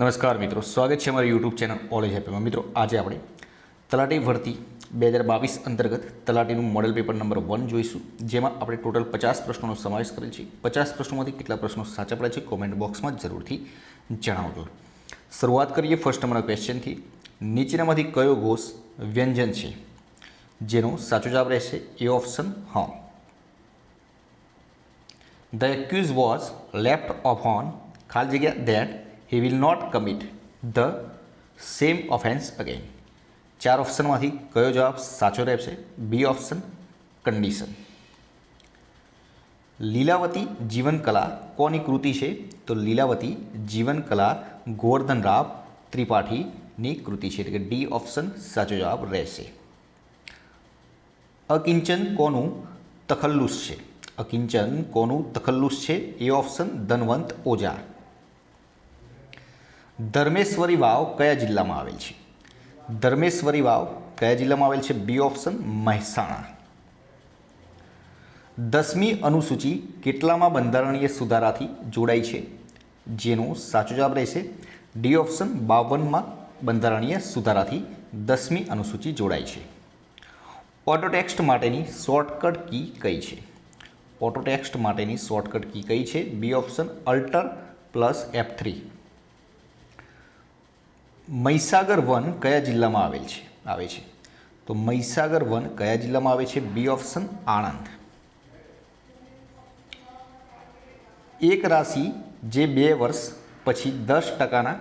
નમસ્કાર મિત્રો, સ્વાગત છે અમારી યુટ્યુબ ચેનલ ઓલેજ હેપીમાં મિત્રો, આજે આપણે તલાટી ભરતી બે હજાર બાવીસ અંતર્ગત તલાટીનું મોડેલ પેપર નંબર વન જોઈશું, જેમાં આપણે ટોટલ પચાસ પ્રશ્નોનો સમાવેશ કરેલ છે. પચાસ પ્રશ્નોમાંથી કેટલા પ્રશ્નો સાચા પડે છે કોમેન્ટ બોક્સમાં જરૂરથી જણાવજો. શરૂઆત કરીએ ફર્સ્ટ નંબરના ક્વેશ્ચનથી નીચેનામાંથી કયો ઘોષ વ્યંજન છે? જેનો સાચો જવાબ રહેશે એ ઓપ્શન હા. Accused was left off on ખાલી જગ્યા, that he will not commit the same offence again ચાર ઓપ્શનમાંથી કયો જવાબ સાચો રહેશે? B option condition Lilavati Jivankala કોની કૃતિ છે? તો લીલાવતી જીવનકલા ગોવર્ધન રાવ ત્રિપાઠીની કૃતિ છે. એટલે કે ડી ઓપ્શન સાચો જવાબ રહેશે. અકિંચન કોનું તખલ્લુસ છે? અકિંચન કોનું તખલ્લુસ છે? એ ઓપ્શન ધનવંત ઓઝા ધર્મેશ્વરી વાવ કયા જિલ્લામાં આવેલ છે? ધર્મેશ્વરી વાવ કયા જિલ્લામાં આવેલ છે? B option Mehsana. દસમી અનુસૂચિ કેટલામાં બંધારણીય સુધારાથી જોડાઈ છે? જેનો સાચો જવાબ રહેશે ડી ઓપ્શન બાવનમાં બંધારણીય સુધારાથી દસમી અનુસૂચિ જોડાઈ છે. ઓટોટેક્સ્ટ માટેની શોર્ટકટ કી કઈ છે? ઓટોટેક્સ્ટ માટેની શોર્ટકટ કી કઈ છે? B option alter plus F three. Mahisagar one કયા જિલ્લામાં આવેલ છે? આવે છે. તો મહીસાગર વન કયા જિલ્લામાં આવે છે? B option Anand. એક રાશિ જે બે વર્ષ પછી દસ ટકાના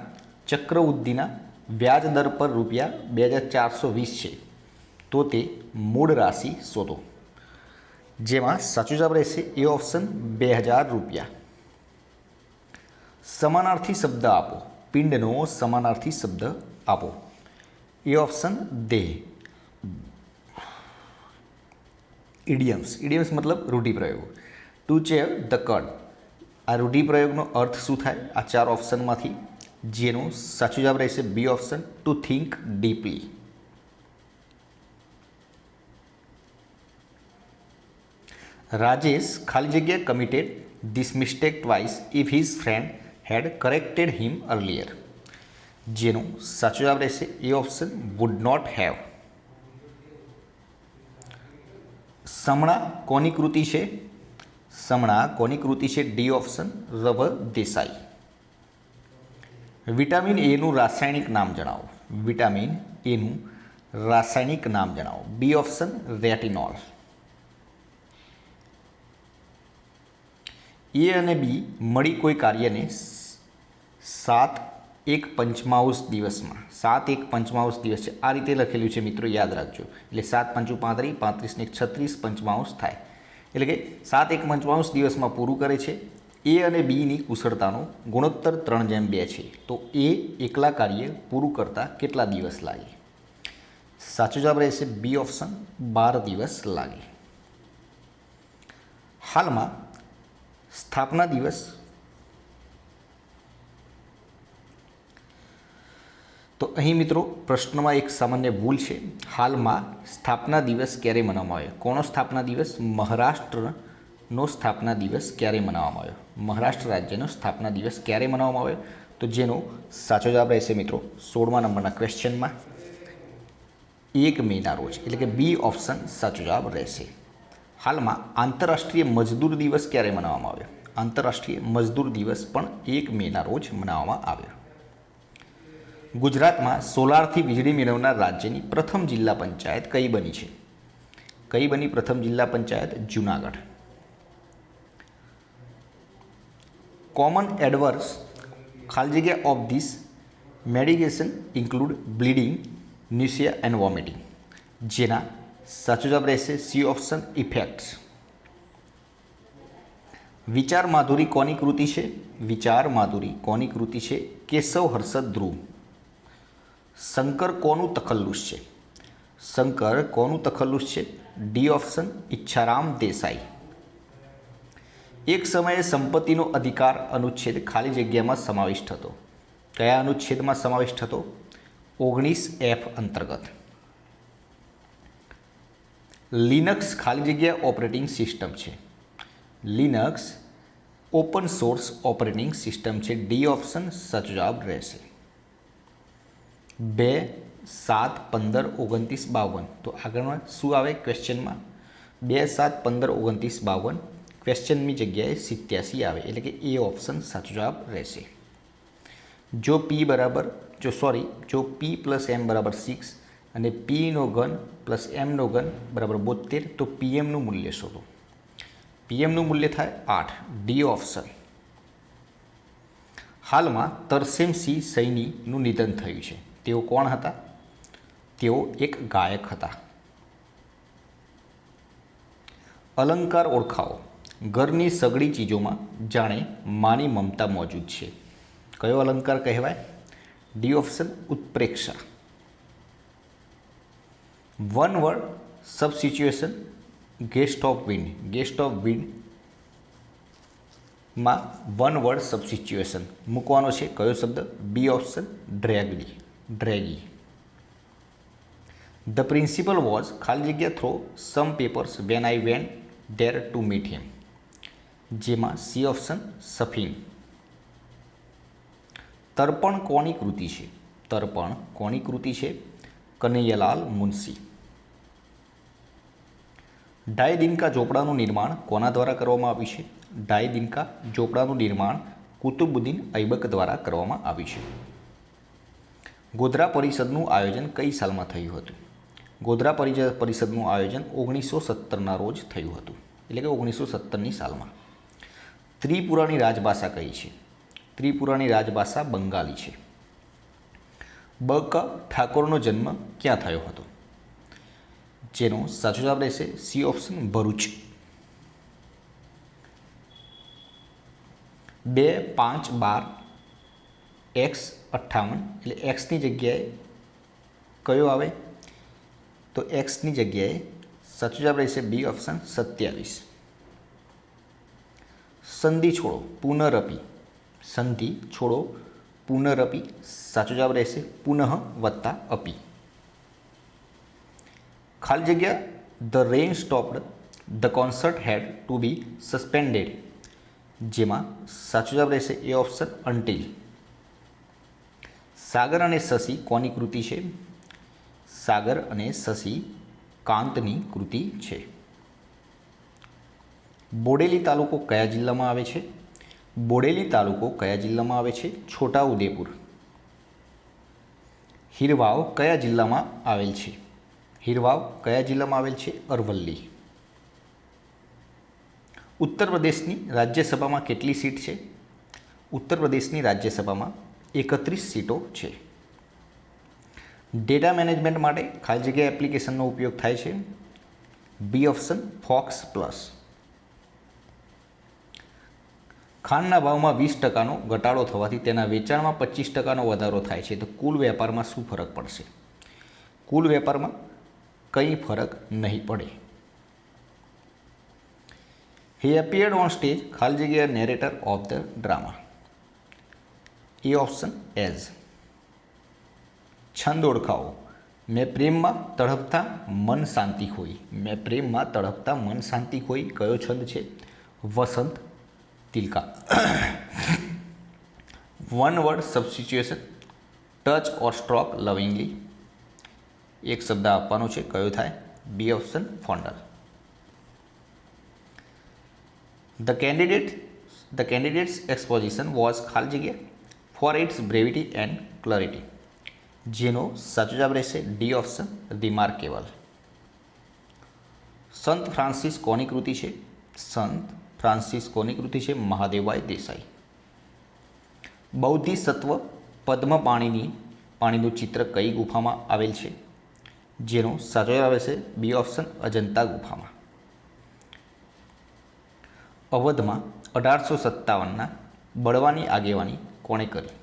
ચક્રવૃદ્ધિના વ્યાજ દર પર રૂપિયા બે હજાર ચારસો વીસ છે. તો તે મૂળ રાશિ શોધો. જેમાં સાચું જવાબ રહેશે એ ઓપ્શન બે હજાર રૂપિયા. સમાનાર્થી શબ્દ આપો. પિંડનો સમાનાર્થી શબ્દ આપો. એ ઓપ્શન દેહ ઇડિયમ્સ ઇડિયમ્સ મતલબ રૂઢિપ્રયોગ. ટુ ચેર ધ કડ આ રૂઢિપ્રયોગનો અર્થ શું થાય? આ ચાર ઓપ્શનમાંથી જેનો સાચો જવાબ રહેશે B option to think deeply Rajesh ખાલી જગ્યા committed this mistake twice if his friend had corrected him earlier જેનો સાચો જવાબ રહેશે, A option would not have સમણા કોની કૃતિ છે? સમણા કોની કૃતિ છે? ડી ઓપ્શન રવ દેસાઈ. વિટામિન એનું રાસાયણિક નામ જણાવો. વિટામિન એનું રાસાયણિક નામ જણાવો. બી ઓપ્શન રેટિનોલ એ અને બી મળી કોઈ કાર્યને સાત એક પંચમાઉસ દિવસમાં. સાત એક પંચમાઉસ દિવસ છે. આ રીતે લખેલું છે મિત્રો, યાદ રાખજો. એટલે સાત પંચુ પાંત્રીસ પાંત્રીસને છત્રીસ પંચમાઉસ થાય. એટલે કે સાત એક પંચમાઉસ દિવસમાં પૂરું કરે છે. એ અને બીની કુશળતાનો ગુણોત્તર ત્રણ જેમ બે છે. તો એ એકલા કાર્ય પૂરું કરતાં કેટલા દિવસ લાગે? સાચો જવાબ રહેશે બી ઓપ્શન, બાર દિવસ લાગે. હાલમાં સ્થાપના દિવસ તો અહીં મિત્રો પ્રશ્નમાં એક સામાન્ય ભૂલ છે. હાલમાં સ્થાપના દિવસ ક્યારે મનાવવામાં આવ્યો? કોનો સ્થાપના દિવસ? મહારાષ્ટ્રનો સ્થાપના દિવસ ક્યારે મનાવવામાં આવ્યો? મહારાષ્ટ્ર રાજ્યનો સ્થાપના દિવસ ક્યારે મનાવવામાં આવ્યો? તો જેનો સાચો જવાબ રહેશે મિત્રો સોળમા નંબરના ક્વેશ્ચનમાં. એક મેના રોજ, એટલે કે બી ઓપ્શન સાચો જવાબ રહેશે. હાલમાં આંતરરાષ્ટ્રીય મજદૂર દિવસ ક્યારે મનાવવામાં આવ્યો? આંતરરાષ્ટ્રીય મજદૂર દિવસ પણ એક મેના રોજ મનાવવામાં આવ્યો. ગુજરાતમાં સોલારથી વીજળી મેળવનાર રાજ્યની પ્રથમ જિલ્લા પંચાયત કઈ બની છે? કઈ બની પ્રથમ જિલ્લા પંચાયત? જુનાગઢ. કોમન એડવર્સ ખાલી જગ્યા of this medication include bleeding nausea and vomiting જેના સાચો જવાબ રહેશે સી ઓપ્શન ઇફેક્ટ્સ વિચાર માધુરી કોની કૃતિ છે? વિચાર માધુરી કોની કૃતિ છે? કેશવ હર્ષદ ધ્રુવ. શંકર કોનું તખલ્લુસ છે? શંકર કોનું તખલ્લુસ છે? D option Ichchharam Desai. એક સમયે સંપત્તિનો અધિકાર અનુચ્છેદ ખાલી જગ્યામાં સમાવિષ્ટ હતો. કયા અનુચ્છેદમાં સમાવિષ્ટ હતો? ઓગણીસ એફ અંતર્ગત. લિનક્સ ખાલી જગ્યા ઓપરેટિંગ સિસ્ટમ છે. Linux open source operating system છે. ડી ઓપ્શન સાચો જવાબ રહેશે. બે, સાત, પંદર, ઓગણત્રીસ, બાવન. તો આગળમાં શું આવે ક્વેશ્ચનમાં બે, સાત, પંદર, ઓગણત્રીસ, બાવન. ક્વેશ્ચનની જગ્યાએ સિત્યાસી આવે. એટલે કે એ ઓપ્શન સાચો જવાબ રહેશે. જો પી બરાબર, જો સોરી જો પી પ્લસ એમ બરાબર સિક્સ અને પીનો ઘન પ્લસ એમનો ઘન બરાબર બોતેર તો પીએમનું મૂલ્ય શોધો. પીએમનું મૂલ્ય થાય આઠ. ડી ઓપ્શન હાલમાં તરસેમસિંહ સૈનીનું નિધન થયું છે. તેઓ કોણ હતા? તેઓ એક ગાયક હતા. અલંકાર ઓળખાવો. ઘરની સગળી ચીજોમાં જાણે માની મમતા મોજૂદ છે. કયો અલંકાર કહેવાય? D option ઉત્પ્રેક્ષા. One word substitution gust of wind gust of વિન્ડમાં one word substitution મૂકવાનો છે. કયો શબ્દ? બી ઓપ્શન ડ્રેગડી ડ્રેગી ધ પ્રિન્સિપલ વોઝ ખાલી જગ્યા throw some papers when I went there to meet him જેમાં સી ઓપ્શન સફિંગ તર્પણ કોની કૃતિ છે? તર્પણ કોની કૃતિ છે? કનૈયાલાલ મુનશી. ડાય દિનકા ચોપડાનું નિર્માણ કોના દ્વારા કરવામાં આવ્યું છે? ડાય દિનકા ચોપડાનું નિર્માણ કુતુબુદ્દીન ઐબક દ્વારા કરવામાં આવ્યું છે. ગોધરા પરિષદનું આયોજન કઈ સાલમાં થયું હતું? ગોધરા પરિષદનું આયોજન ઓગણીસો સત્તરના રોજ થયું હતું. એટલે કે ઓગણીસો સત્તરની સાલમાં. ત્રિપુરાની રાજભાષા કઈ છે? ત્રિપુરાની રાજભાષા બંગાળી છે. બ ક ઠાકોરનો જન્મ ક્યાં થયો હતો? જેનો સાચો જવાબ રહેશે સી ઓપ્શન ભરૂચ. બે પાંચ બાર એક્સ અઠ્ઠાવન. એટલે એક્સની જગ્યાએ કયો આવે? તો એક્સની જગ્યાએ સાચું જવાબ રહેશે બી ઓપ્શન સત્યાવીસ. સંધિ છોડો પુનરપી સંધિ છોડો પુનરપી સાચો જવાબ રહેશે પુનઃ વત્તા અપી. ખાલી જગ્યા the rain stopped the concert had to be suspended જેમાં સાચો જવાબ રહેશે એ ઓપ્શન અન્ટિલ સાગર અને શશી કોની કૃતિ છે? સાગર અને શશી કાંતની કૃતિ છે. બોડેલી તાલુકો કયા જિલ્લામાં આવે છે? બોડેલી તાલુકો કયા જિલ્લામાં આવે છે? છોટા ઉદેપુર હીરવાવ કયા જિલ્લામાં આવેલ છે? હીરવાવ કયા જિલ્લામાં આવેલ છે? અરવલ્લી. ઉત્તર પ્રદેશની રાજ્યસભામાં કેટલી સીટ છે? ઉત્તર પ્રદેશની રાજ્યસભામાં એકત્રીસ સીટો છે. ડેટા મેનેજમેન્ટ માટે ખાલી જગ્યા એપ્લિકેશનનો ઉપયોગ થાય છે. બી ઓપ્શન ફોક્સ પ્લસ ખાંડના ભાવમાં વીસ ટકાનો ઘટાડો થવાથી તેના વેચાણમાં પચીસ ટકાનો વધારો થાય છે. તો કુલ વેપારમાં શું ફરક પડશે? કુલ વેપારમાં કંઈ ફરક નહીં પડે. હી એપિયર્ડ ઓન સ્ટેજ ખાલી જગ્યા narrator of the drama A option as છંદ ઓળખાવો. મેં પ્રેમમાં તડપતા મન શાંતિ હોય. મેં પ્રેમમાં તડપતા મન શાંતિ હોય. કયો છંદ છે? Vasant Tilaka. One word substitution touch or stroke lovingly એક શબ્દ આપવાનો છે. કયો થાય? B option fondle the candidate the candidate's exposition was ખાલી જગ્યા? For its brevity and clarity જેનો સાચો જવાબ રહેશે ડી ઓપ્શન રિમાર્કેબલ સંત ફ્રાન્સિસ કોની કૃતિ છે. સંત ફ્રાન્સિસ કોની કૃતિ છે મહાદેવભાઈ દેસાઈ. બૌદ્ધિ સત્વ પદ્મ પાણીની પાણીનું ચિત્ર કઈ ગુફામાં આવેલ છે? જેનો સાચો જવાબ રહેશે બી ઓપ્શન અજંતા ગુફામાં. અવધમાં અઢારસો સત્તાવનના બળવાની આગેવાની કોણે કરી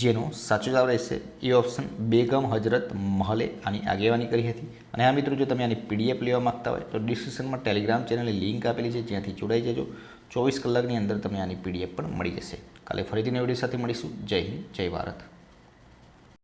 જેનો સાચો જવાબ રહેશે એ ઓપ્શન બેગમ હજરત મહલે આની આગેવાની કરી હતી. અને આ મિત્રો, જો તમે આની પીડીએફ લેવા માગતા હોય તો ડિસ્ક્રિપ્શનમાં ટેલિગ્રામ ચેનલની લિંક આપેલી છે, જ્યાંથી જોડાઈ જજો. ચોવીસ કલાકની અંદર તમને આની પીડીએફ પણ મળી જશે. કાલે ફરીથી નવી વીડિયો સાથે મળીશું. જય હિન્દ, જય ભારત.